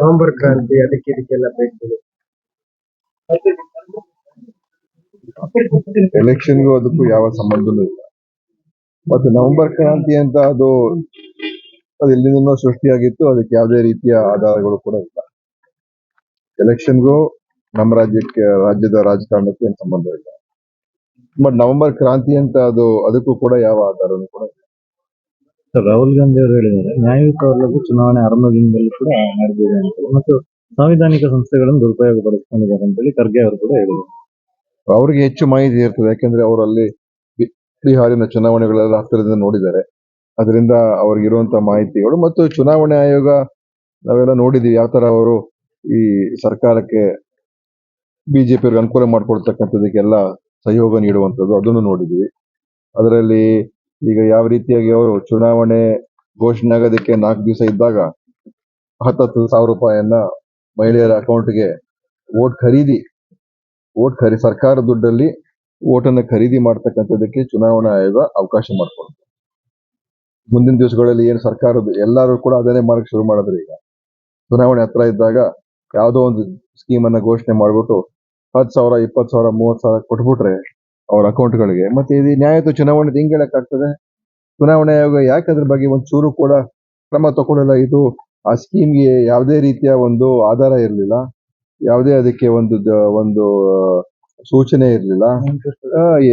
November ಕ್ರಾಂತಿ ಅದಕ್ಕೆ ಇದಕ್ಕೆಲ್ಲ ಬೇಕು. ಎಲೆಕ್ಷನ್ಗೂ ಅದಕ್ಕೂ ಯಾವ ಸಂಬಂಧನೂ ಇಲ್ಲ. ಮತ್ತೆ ನವೆಂಬರ್ ಕ್ರಾಂತಿ ಅಂತ ಅದು ಅದು ಎಲ್ಲಿಂದನೋ ಸೃಷ್ಟಿಯಾಗಿತ್ತು, ಅದಕ್ಕೆ ಯಾವುದೇ ರೀತಿಯ ಆಧಾರಗಳು ಕೂಡ ಇಲ್ಲ. ಎಲೆಕ್ಷನ್ಗೂ ನಮ್ಮ ರಾಜ್ಯಕ್ಕೆ, ರಾಜ್ಯದ ರಾಜಕಾರಣಕ್ಕೆ ಏನು ಸಂಬಂಧ ಇಲ್ಲ ಬಟ್ ನವೆಂಬರ್ ಕ್ರಾಂತಿ ಅಂತ ಅದು, ಅದಕ್ಕೂ ಕೂಡ ಯಾವ ಆಧಾರನೂ ಕೂಡ ಇಲ್ಲ. ರಾಹುಲ್ ಗಾಂಧಿ ಅವರು ಹೇಳಿದ್ದಾರೆ ನ್ಯಾಯಯುತವಲ್ಲದ ಚುನಾವಣೆ ಆರಂಭದಿಂದಲೂ ಕೂಡ ನಡೆದಿದೆ ಅಂತ. ಮತ್ತು ಸಾಂವಿಧಾನಿಕ ಸಂಸ್ಥೆಗಳನ್ನು ದುರುಪಯೋಗ ಅಂತ ಅಂತೇಳಿ ಖರ್ಗೆ ಅವರು ಕೂಡ ಹೇಳಿದರು ಅವರಿಗೆ ಹೆಚ್ಚು ಮಾಹಿತಿ ಇರ್ತದೆ, ಯಾಕೆಂದ್ರೆ ಅವರಲ್ಲಿ ಬಿಹಾರಿನ ಚುನಾವಣೆಗಳೆಲ್ಲ ಹತ್ತಿರದಿಂದ ನೋಡಿದ್ದಾರೆ. ಅದರಿಂದ ಅವ್ರಿಗೆ ಇರುವಂತ ಮಾಹಿತಿಗಳು ಮತ್ತು ಚುನಾವಣೆ ಆಯೋಗ ನಾವೆಲ್ಲ ನೋಡಿದೀವಿ ಯಾವ ತರ ಅವರು ಈ ಸರ್ಕಾರಕ್ಕೆ ಬಿಜೆಪಿ ಅವ್ರಿಗೆ ಅನುಕೂಲ ಮಾಡಿಕೊಡ್ತಕ್ಕಂಥದಕ್ಕೆಲ್ಲ ಸಹಯೋಗ ನೀಡುವಂಥದ್ದು ಅದನ್ನು ನೋಡಿದೀವಿ ಅದರಲ್ಲಿ ಈಗ ಯಾವ ರೀತಿಯಾಗಿ ಅವರು ಚುನಾವಣೆ ಘೋಷಣೆ ಆಗೋದಕ್ಕೆ ನಾಲ್ಕು ದಿವಸ ಇದ್ದಾಗ ಹತ್ತತ್ತು ಸಾವಿರ ರೂಪಾಯಿಯನ್ನ ಮಹಿಳೆಯರ ಅಕೌಂಟ್ಗೆ ವೋಟ್ ಖರೀದಿ, ವೋಟ್ ಖರೀ, ಸರ್ಕಾರ ದುಡ್ಡಲ್ಲಿ ವೋಟನ್ನ ಖರೀದಿ ಮಾಡ್ತಕ್ಕಂಥದ್ದಕ್ಕೆ ಚುನಾವಣಾ ಆಯೋಗ ಅವಕಾಶ ಮಾಡಿಕೊಡುತ್ತೆ ಮುಂದಿನ ದಿವಸಗಳಲ್ಲಿ ಏನು ಸರ್ಕಾರದ ಎಲ್ಲರೂ ಕೂಡ ಅದನ್ನೇ ಮಾಡಕ್ಕೆ ಶುರು ಮಾಡಿದ್ರೆ ಈಗ. ಚುನಾವಣೆ ಹತ್ರ ಇದ್ದಾಗ ಯಾವುದೋ ಒಂದು ಸ್ಕೀಮನ್ನು ಘೋಷಣೆ ಮಾಡ್ಬಿಟ್ಟು ಹತ್ತು ಸಾವಿರ, ಇಪ್ಪತ್ತು ಸಾವಿರ, ಮೂವತ್ತು ಸಾವಿರ ಕೊಟ್ಬಿಟ್ರೆ ಅವ್ರ ಅಕೌಂಟ್ಗಳಿಗೆ. ಮತ್ತೆ ಇದು ನ್ಯಾಯಯುತ ಚುನಾವಣೆ ಹೆಂಗ್ ಹೇಳಕ್ಕಾಗ್ತದೆ ಚುನಾವಣೆ ಆಯೋಗ ಯಾಕೆ ಅದ್ರ ಬಗ್ಗೆ ಒಂದು ಚೂರು ಕೂಡ ಕ್ರಮ ತಗೊಳ್ಳಲ್ಲ ಇದು ಆ ಸ್ಕೀಮ್ಗೆ ಯಾವುದೇ ರೀತಿಯ ಒಂದು ಆಧಾರ ಇರಲಿಲ್ಲ. ಯಾವುದೇ ಅದಕ್ಕೆ ಒಂದು ಒಂದು ಸೂಚನೆ ಇರಲಿಲ್ಲ.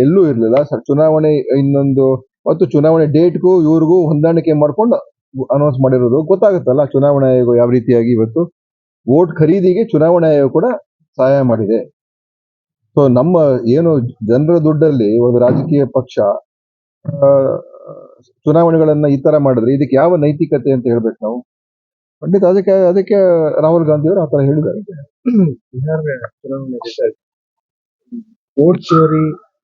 ಎಲ್ಲೂ ಇರಲಿಲ್ಲ. ಸರ್ ಚುನಾವಣೆ ಇನ್ನೊಂದು ಮತ್ತು ಚುನಾವಣೆ ಡೇಟ್ಗೂ ಇವ್ರಿಗೂ ಹೊಂದಾಣಿಕೆ ಮಾಡ್ಕೊಂಡು ಅನೌನ್ಸ್ ಮಾಡಿರೋದು ಗೊತ್ತಾಗುತ್ತಲ್ಲ? ಚುನಾವಣಾ ಆಯೋಗ ಯಾವ ರೀತಿಯಾಗಿ ಇವತ್ತು? ವೋಟ್ ಖರೀದಿಗೆ ಚುನಾವಣಾ ಆಯೋಗ ಕೂಡ ಸಹಾಯ ಮಾಡಿದೆ. ಸೊ ನಮ್ಮ ಏನು ಜನರ ದುಡ್ಡಲ್ಲಿ ಒಂದು ರಾಜಕೀಯ ಪಕ್ಷ ಚುನಾವಣೆಗಳನ್ನ ಈ ತರ ಮಾಡಿದ್ರೆ ಇದಕ್ಕೆ ಯಾವ ನೈತಿಕತೆ ಅಂತ ಹೇಳ್ಬೇಕು ನಾವು? ಖಂಡಿತ ಅದಕ್ಕೆ ಅದಕ್ಕೆ ರಾಹುಲ್ ಗಾಂಧಿ ಅವರು ಆತರ ತರ ಹೇಳಿದ್ದಾರೆ. ಬಿಹಾರ ಚುನಾವಣೆ ರಿಸಲ್ಟ್ ವೋಟ್ ಚೋರಿ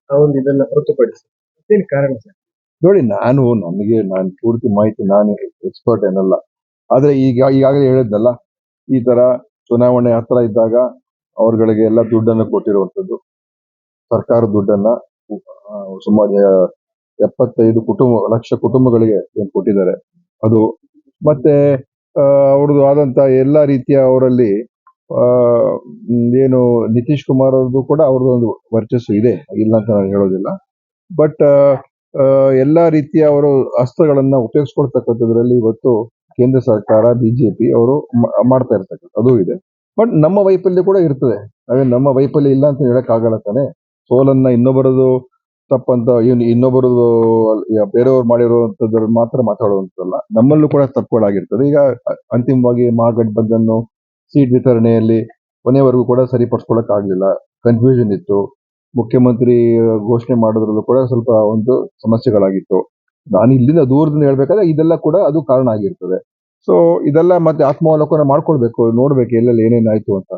ಆ ಒಂದು ಇದನ್ನ ಹೊರತುಪಡಿಸಿ ಮತ್ತೇನು ಕಾರಣ ಸರ್? ನೋಡಿ ನಾನು ನನಗೆ ನಾನು ಪೂರ್ತಿ ಮಾಹಿತಿ ನಾನು ಎಕ್ಸ್ಪರ್ಟ್ ಏನಲ್ಲ. ಆದ್ರೆ ಈಗ ಈಗಾಗಲೇ ಹೇಳಿದ್ನಲ್ಲ ಈ ತರ ಚುನಾವಣೆ ಹತ್ರ ಇದ್ದಾಗ ಅವ್ರಗಳಿಗೆ ಎಲ್ಲ ದುಡ್ಡನ್ನ ಕೊಟ್ಟಿರುವಂತದ್ದು ಸರ್ಕಾರ ದುಡ್ಡನ್ನ ಸುಮಾರು ಎಪ್ಪತ್ತೈದು ಕುಟುಂಬ, ಲಕ್ಷ ಕುಟುಂಬಗಳಿಗೆ ಏನ್ ಕೊಟ್ಟಿದ್ದಾರೆ. ಅದು ಮತ್ತೆ ಅವ್ರದ್ದು ಆದಂತ ಎಲ್ಲಾ ರೀತಿಯ ಅವರಲ್ಲಿ ಏನು ನಿತೀಶ್ ಕುಮಾರ್ ಅವ್ರದ್ದು ಕೂಡ ಅವ್ರದ್ದು ಒಂದು ವರ್ಚಸ್ಸು ಇದೆ. ಇಲ್ಲ ಅಂತ ನಾನು ಹೇಳೋದಿಲ್ಲ. ಬಟ್ ಎಲ್ಲಾ ರೀತಿಯ ಅವರು ಅಸ್ತ್ರಗಳನ್ನ ಉಪಯೋಗಿಸ್ಕೊಳ್ತಕ್ಕಂಥದ್ರಲ್ಲಿ ಇವತ್ತು ಕೇಂದ್ರ ಸರ್ಕಾರ, ಬಿಜೆಪಿ ಅವರು ಮಾಡ್ತಾ ಇರ್ತಕ್ಕಂಥ ಅದು ಇದೆ. ಬಟ್ ನಮ್ಮ ವೈಫಲ್ಯ ಕೂಡ ಇರ್ತದೆ. ಅದೇ ನಮ್ಮ ವೈಫಲ್ಯ ಇಲ್ಲ ಅಂತ ಹೇಳಕ್ ಆಗಲ್ಲ ತಾನೆ. ಸೋಲನ್ನ ಇನ್ನೊಬ್ಬರದು ತಪ್ಪಂತ ಇನ್ನೊಬ್ಬರದು ಬೇರೆಯವ್ರು ಮಾಡಿರುವಂತದ್ರ ಮಾತ್ರ ಮಾತಾಡುವಂತಲ್ಲ ನಮ್ಮಲ್ಲೂ ಕೂಡ ತಪ್ಪುಗಳಾಗಿರ್ತದೆ. ಈಗ ಅಂತಿಮವಾಗಿ ಮಹಾಗಠಬಂಧನ್ ಸೀಟ್ ವಿತರಣೆಯಲ್ಲಿ ಕೊನೆವರೆಗೂ ಕೂಡ ಸರಿಪಡಿಸ್ಕೊಳಕ್ ಆಗ್ಲಿಲ್ಲ. ಕನ್ಫ್ಯೂಷನ್ ಇತ್ತು. ಮುಖ್ಯಮಂತ್ರಿ ಘೋಷಣೆ ಮಾಡೋದ್ರಲ್ಲೂ ಕೂಡ ಸ್ವಲ್ಪ ಒಂದು ಸಮಸ್ಯೆಗಳಾಗಿತ್ತು. ನಾನು ಇಲ್ಲಿಂದ ದೂರದಿಂದ ಹೇಳ್ಬೇಕಾದ್ರೆ ಇದೆಲ್ಲ ಕೂಡ ಅದು ಕಾರಣ ಆಗಿರ್ತದೆ. ಸೊ ಇದೆಲ್ಲ ಮತ್ತೆ ಆತ್ಮಾವಲೋಕನ ಮಾಡ್ಕೊಳ್ಬೇಕು ನೋಡ್ಬೇಕು ಎಲ್ಲೆಲ್ಲಿ ಏನೇನಾಯ್ತು ಅಂತ.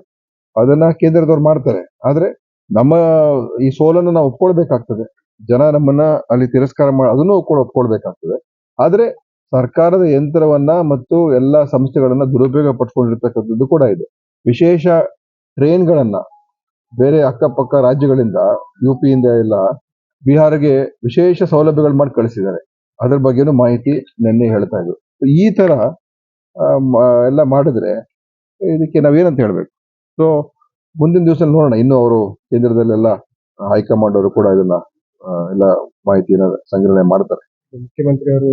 ಅದನ್ನ ಕೇಂದ್ರದವ್ರು ಮಾಡ್ತಾರೆ. ಆದ್ರೆ ನಮ್ಮ ಈ ಸೋಲನ್ನು ನಾವು ಒಪ್ಕೊಳ್ಬೇಕಾಗ್ತದೆ. ಜನ ನಮ್ಮನ್ನ ಅಲ್ಲಿ ತಿರಸ್ಕಾರ ಮಾಡಿ ಅದನ್ನು ಕೂಡ ಒಪ್ಕೊಳ್ಬೇಕಾಗ್ತದೆ. ಆದ್ರೆ ಸರ್ಕಾರದ ಯಂತ್ರವನ್ನ ಮತ್ತು ಎಲ್ಲಾ ಸಂಸ್ಥೆಗಳನ್ನ ದುರುಪಯೋಗ ಪಡ್ಕೊಂಡಿರ್ತಕ್ಕಂಥದ್ದು ಕೂಡ ಇದೆ. ವಿಶೇಷ ಟ್ರೈನ್ಗಳನ್ನ ಬೇರೆ ಅಕ್ಕಪಕ್ಕ ರಾಜ್ಯಗಳಿಂದ ಯು ಪಿಯಿಂದ ಎಲ್ಲ ಬಿಹಾರ್ಗೆ ವಿಶೇಷ ಸೌಲಭ್ಯಗಳು ಮಾಡಿ ಕಳಿಸಿದ್ದಾರೆ. ಅದ್ರ ಬಗ್ಗೆನೂ ಮಾಹಿತಿ ನಿನ್ನೆ ಹೇಳ್ತಾ ಇದ್ರು. ಈ ತರ ಎಲ್ಲ ಮಾಡಿದ್ರೆ ಇದಕ್ಕೆ ನಾವೇನಂತ ಹೇಳಬೇಕು? ಸೊ ಮುಂದಿನ ದಿವಸ ನೋಡೋಣ. ಇನ್ನು ಅವರು ಕೇಂದ್ರದಲ್ಲೆಲ್ಲ ಹೈಕಮಾಂಡ್ ಅವರು ಕೂಡ ಇದನ್ನ ಎಲ್ಲ ಮಾಹಿತಿಯನ್ನ ಸಂಗ್ರಹಣೆ ಮಾಡ್ತಾರೆ. ಮುಖ್ಯಮಂತ್ರಿ ಅವರು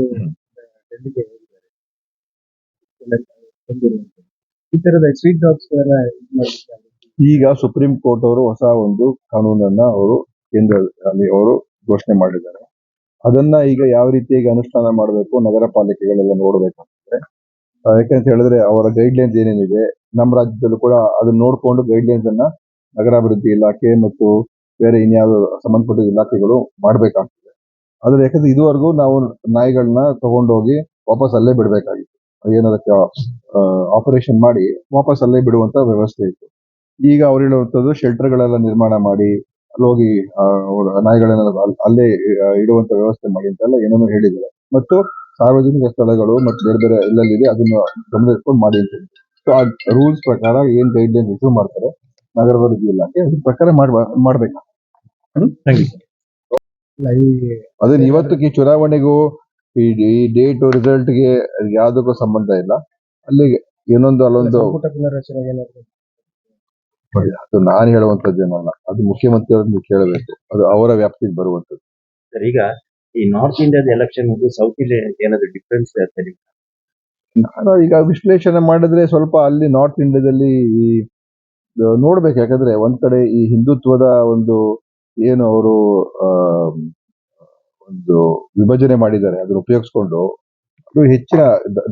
ಈ ತರದ ಸ್ವೀಟ್ ಡಾಗ್ಸ್ ಈಗ ಸುಪ್ರೀಂ ಕೋರ್ಟ್ ಅವರು ಹೊಸ ಒಂದು ಕಾನೂನನ್ನ ಅವರು ಕೇಂದ್ರ ಅಲ್ಲಿ ಅವರು ಘೋಷಣೆ ಮಾಡಿದ್ದಾರೆ. ಅದನ್ನ ಈಗ ಯಾವ ರೀತಿಯಾಗಿ ಅನುಷ್ಠಾನ ಮಾಡಬೇಕು ನಗರ ಪಾಲಿಕೆಗಳೆಲ್ಲ ನೋಡ್ಬೇಕಾಗ್ತದೆ ಆ, ಯಾಕಂತ ಹೇಳಿದ್ರೆ ಅವರ ಗೈಡ್ಲೈನ್ಸ್ ಏನೇನಿದೆ ನಮ್ಮ ರಾಜ್ಯದಲ್ಲೂ ಕೂಡ ಅದನ್ನ ನೋಡ್ಕೊಂಡು ಗೈಡ್ಲೈನ್ಸ್ ಅನ್ನ ನಗರಾಭಿವೃದ್ಧಿ ಇಲಾಖೆ ಮತ್ತು ಬೇರೆ ಇನ್ಯಾವ ಸಂಬಂಧಪಟ್ಟ ಇಲಾಖೆಗಳು ಮಾಡಬೇಕಾಗ್ತದೆ. ಆದ್ರೆ ಯಾಕಂದ್ರೆ ಇದುವರೆಗೂ ನಾವು ನಾಯಿಗಳನ್ನ ತಗೊಂಡೋಗಿ ವಾಪಸ್ ಅಲ್ಲೇ ಬಿಡಬೇಕಾಗಿತ್ತು. ಏನದಕ್ಕೆ ಆಪರೇಷನ್ ಮಾಡಿ ವಾಪಸ್ ಅಲ್ಲೇ ಬಿಡುವಂತ ವ್ಯವಸ್ಥೆ ಇತ್ತು. ಈಗ ಅವ್ರು ಹೇಳುವಂಥದ್ದು ಶೆಲ್ಟರ್ಗಳೆಲ್ಲ ಗಳೆಲ್ಲ ನಿರ್ಮಾಣ ಮಾಡಿ ಅಲ್ಲೋಗಿ ಹೋಗಿ ಆ, ಅವ್ರ ನಾಯಿಗಳನ್ನ ಅಲ್ಲೇ ಇಡುವಂತ ವ್ಯವಸ್ಥೆ ಮಾಡಿ ಅಂತೆಲ್ಲ ಏನೇನೋ ಹೇಳಿದ್ದಾರೆ. ಮತ್ತು ಸಾರ್ವಜನಿಕ ಸ್ಥಳಗಳು ಮತ್ತು ಬೇರೆ ಬೇರೆ ಎಲ್ಲೆಲ್ಲಿದೆ ಅದನ್ನ ಗಮನಿಸ್ಕೊಂಡು ಮಾಡಿ ಅಂತ ಹೇಳಿ ಸೊ ಆ ರೂಲ್ಸ್ ಪ್ರಕಾರ ಏನ್ ಗೈಡ್ಲೈನ್ಸ್ ಇಶ್ಯೂ ಮಾಡ್ತಾರೆ ನಗರಾಭಿವೃದ್ಧಿ ಇಲಾಖೆ ಅದ್ರ ಪ್ರಕಾರ ಮಾಡ್ಬ ಮಾಡ್ಬೇಕು. ಥ್ಯಾಂಕ್ ಯು ಇಲ್ಲ ಈ ಅದನ್ನ ಇವತ್ತು ಈ ಚುನಾವಣೆಗೂ ಈ ಡೇಟ್ ಡೇಟ್ ರಿಸಲ್ಟ್ಗೆ ಯಾವ್ದಕ್ಕೂ ಸಂಬಂಧ ಇಲ್ಲ. ಅಲ್ಲಿಗೆ ಏನೊಂದು ಅಲ್ಲೊಂದು ಅದು ನಾನು ಹೇಳುವಂತದ್ದೇನಲ್ಲ ಅದು ಮುಖ್ಯಮಂತ್ರಿಯವ್ರನ್ನ ಕೇಳಬೇಕು ಅದು ಅವರ ವ್ಯಾಪ್ತಿಗೆ ಬರುವಂತದ್ದು. ಸರ್ ಈಗ ಈ ನಾರ್ತ್ ಇಂಡಿಯಾದ ಎಲೆಕ್ಷನ್ ಸೌತ್ ಇಂಡಿಯಾ ಏನಾದ್ರು ಡಿಫ್ರೆನ್ಸ್ ನಾನು ಈಗ ವಿಶ್ಲೇಷಣೆ ಮಾಡಿದ್ರೆ ಸ್ವಲ್ಪ ಅಲ್ಲಿ ನಾರ್ತ್ ಇಂಡಿಯಾದಲ್ಲಿ ಈ ನೋಡ್ಬೇಕು. ಯಾಕಂದ್ರೆ ಒಂದ್ ಕಡೆ ಈ ಹಿಂದುತ್ವದ ಒಂದು ಏನು ಅವರು ಒಂದು ವಿಭಜನೆ ಮಾಡಿದ್ದಾರೆ. ಅದನ್ನ ಉಪಯೋಗಿಸ್ಕೊಂಡು ಅದು ಹೆಚ್ಚಿನ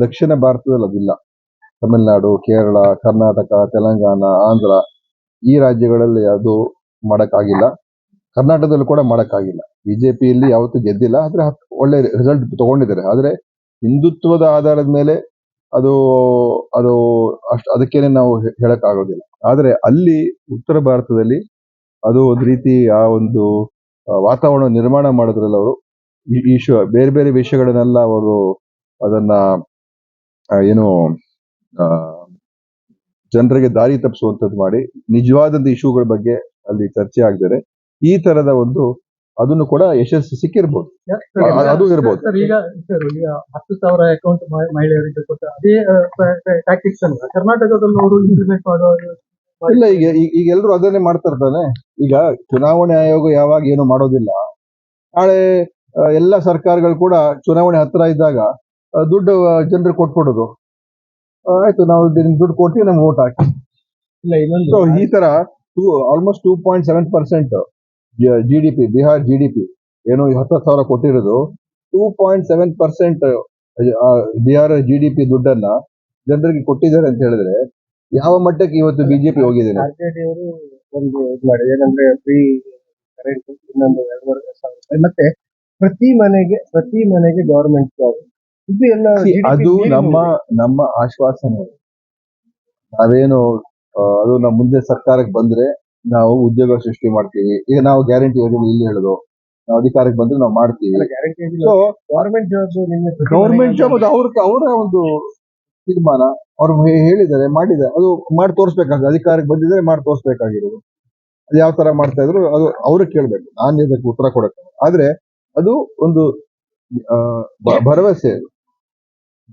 ದಕ್ಷಿಣ ಭಾರತದಲ್ಲಿ ಅದಿಲ್ಲ. ತಮಿಳುನಾಡು, ಕೇರಳ, ಕರ್ನಾಟಕ, ತೆಲಂಗಾಣ, ಆಂಧ್ರ ಈ ರಾಜ್ಯಗಳಲ್ಲಿ ಅದು ಮಾಡಕ್ಕಾಗಿಲ್ಲ. ಕರ್ನಾಟಕದಲ್ಲೂ ಕೂಡ ಮಾಡಕ್ಕಾಗಿಲ್ಲ. ಬಿಜೆಪಿಯಲ್ಲಿ ಯಾವತ್ತೂ ಗೆದ್ದಿಲ್ಲ, ಆದರೆ ಒಳ್ಳೆ ರಿಸಲ್ಟ್ ತಗೊಂಡಿದ್ದಾರೆ. ಆದರೆ ಹಿಂದುತ್ವದ ಆಧಾರದ ಮೇಲೆ ಅದು ಅದು ಅಷ್ಟು ಅದಕ್ಕೇನೆ ನಾವು ಹೇ- ಆದರೆ ಅಲ್ಲಿ ಉತ್ತರ ಭಾರತದಲ್ಲಿ ಅದು ಒಂದು ರೀತಿ ಆ ಒಂದು ವಾತಾವರಣ ನಿರ್ಮಾಣ ಮಾಡಿದ್ರಲ್ಲ ಅವರು, ಈ ಬೇರೆ ಬೇರೆ ವಿಷಯಗಳನ್ನೆಲ್ಲ ಅವರು ಅದನ್ನ ಏನು ಜನರಿಗೆ ದಾರಿ ತಪ್ಪಿಸುವಂಥದ್ದು ಮಾಡಿ ನಿಜವಾದಂಥ ಇಶ್ಯೂಗಳ ಬಗ್ಗೆ ಅಲ್ಲಿ ಚರ್ಚೆ ಆಗ್ತಾರೆ ಈ ತರದ ಒಂದು ಅದನ್ನು ಕೂಡ ಯಶಸ್ಸು ಸಿಕ್ಕಿರ್ಬೋದು. ಅದು ಇರ್ಬೋದು. ಸರ್ ಈಗ ಸರ್ ಈಗ ಹತ್ತು ಸಾವಿರ ಅಕೌಂಟ್ ಮಹಿಳೆಯರಿಗೆ ಕೊಟ್ಟ ಅದೇ ಟ್ಯಾಕ್ಟಿಕ್ಸ್ ಅನ್ನ ಕರ್ನಾಟಕದಲ್ಲಿ ಅವರು ಇಂಪ್ಲಿಮೆಂಟ್ ಇಲ್ಲ ಈಗ ಈಗ- ಎಲ್ಲರೂ ಅದನ್ನೇ ಮಾಡ್ತಾ ಇರ್ತಾನೆ ಈಗ ಚುನಾವಣೆ ಆಯೋಗ ಯಾವಾಗ ಏನು ಮಾಡೋದಿಲ್ಲ. ನಾಳೆ ಎಲ್ಲ ಸರ್ಕಾರಗಳು ಕೂಡ ಚುನಾವಣೆ ಹತ್ರ ಇದ್ದಾಗ ದುಡ್ಡು ಜನರು ಕೊಟ್ಬಿಡೋದು. ಆಯ್ತು ನಾವು ನಿಮ್ಗೆ ದುಡ್ಡು ಕೊಡ್ತೀವಿ ನಮ್ಗೆ ಓಟ್ ಹಾಕಿ. ಇಲ್ಲ ಇನ್ನೊಂದು ಈ ತರ two almost two point seven percent G D P Bihar G D P ಏನು ಹತ್ತು ಸಾವಿರ ಕೊಟ್ಟಿರೋದು. Two point seven percent Bihar G D P ದುಡ್ಡನ್ನ ಜನರಿಗೆ ಕೊಟ್ಟಿದ್ದಾರೆ ಅಂತ ಹೇಳಿದ್ರೆ ಯಾವ ಮಟ್ಟಕ್ಕೆ ಇವತ್ತು ಬಿಜೆಪಿ ಹೋಗಿದೆ? ಅವರು ಒಂದು ಇದು ಮಾಡಿದೆ. ಏನಂದ್ರೆ ಫ್ರೀ ಕರೆಂಟ್ ಇನ್ನೊಂದು ಎರಡೂವರೆ ಸಾವಿರ ಮತ್ತೆ ಪ್ರತಿ ಮನೆಗೆ ಪ್ರತಿ ಮನೆಗೆ ಗವರ್ಮೆಂಟ್ ಜಾಬ್ ಇದು ಎಲ್ಲ ಅದು ನಮ್ಮ ನಮ್ಮ ಆಶ್ವಾಸನೆ. ನಾವೇನು ಅದು ನಮ್ಮ ಮುಂದೆ ಸರ್ಕಾರಕ್ಕೆ ಬಂದ್ರೆ ನಾವು ಉದ್ಯೋಗ ಸೃಷ್ಟಿ ಮಾಡ್ತೀವಿ. ಈಗ ನಾವು ಗ್ಯಾರಂಟಿ ಯೋಜನೆ ಇಲ್ಲಿ ಹೇಳುದು ನಾವು ಅಧಿಕಾರಕ್ಕೆ ಬಂದ್ರೆ ನಾವು ಮಾಡ್ತೀವಿ. ಸೊ ಗವರ್ಮೆಂಟ್ ಗೌರ್ಮೆಂಟ್ ಜಾಬ್ ಅದು ಅವ್ರ ಅವರ ಒಂದು ತೀರ್ಮಾನ. ಅವ್ರು ಹೇಳಿದ್ದಾರೆ ಮಾಡಿದೆ ಅದು ಮಾಡಿ ತೋರಿಸ್ಬೇಕಾಗ ಅಧಿಕಾರಕ್ಕೆ ಬಂದಿದ್ರೆ ಮಾಡಿ ತೋರಿಸ್ಬೇಕಾಗಿರೋದು. ಅದು ಯಾವ ತರ ಮಾಡ್ತಾ ಇದ್ರು ಅದು ಅವ್ರಿಗೆ ಕೇಳ್ಬೇಕು. ನಾನು ಇದಕ್ಕೆ ಉತ್ತರ ಕೊಡಕ್ಕೆ. ಆದ್ರೆ ಅದು ಒಂದು ಭರವಸೆ ಅದು.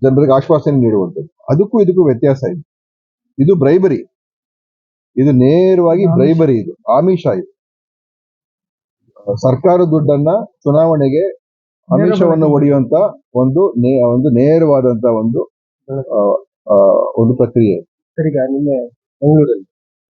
ಜನರಿಗೆ ಆಶ್ವಾಸನೆ ನೀಡುವಂಥದ್ದು. ಅದಕ್ಕೂ ಇದಕ್ಕೂ ವ್ಯತ್ಯಾಸ ಇದೆ. ಇದು ಬ್ರೈಬರಿ ಇದು ನೇರವಾಗಿ ಬ್ರೈಬರಿ ಇದು ಆಮಿಷ ಇದು. ಸರ್ಕಾರ ದುಡ್ಡನ್ನ ಚುನಾವಣೆಗೆ ಆಮಿಷವನ್ನು ಒಡೆಯುವಂತ ಒಂದು ನೇ- ಒಂದು ನೇರವಾದಂತ ಒಂದು ಒಂದು ಪ್ರಕ್ರಿಯೆ. ಸರಿಗ ನಿನ್ನೆ ಮಂಗಳೂರಲ್ಲಿ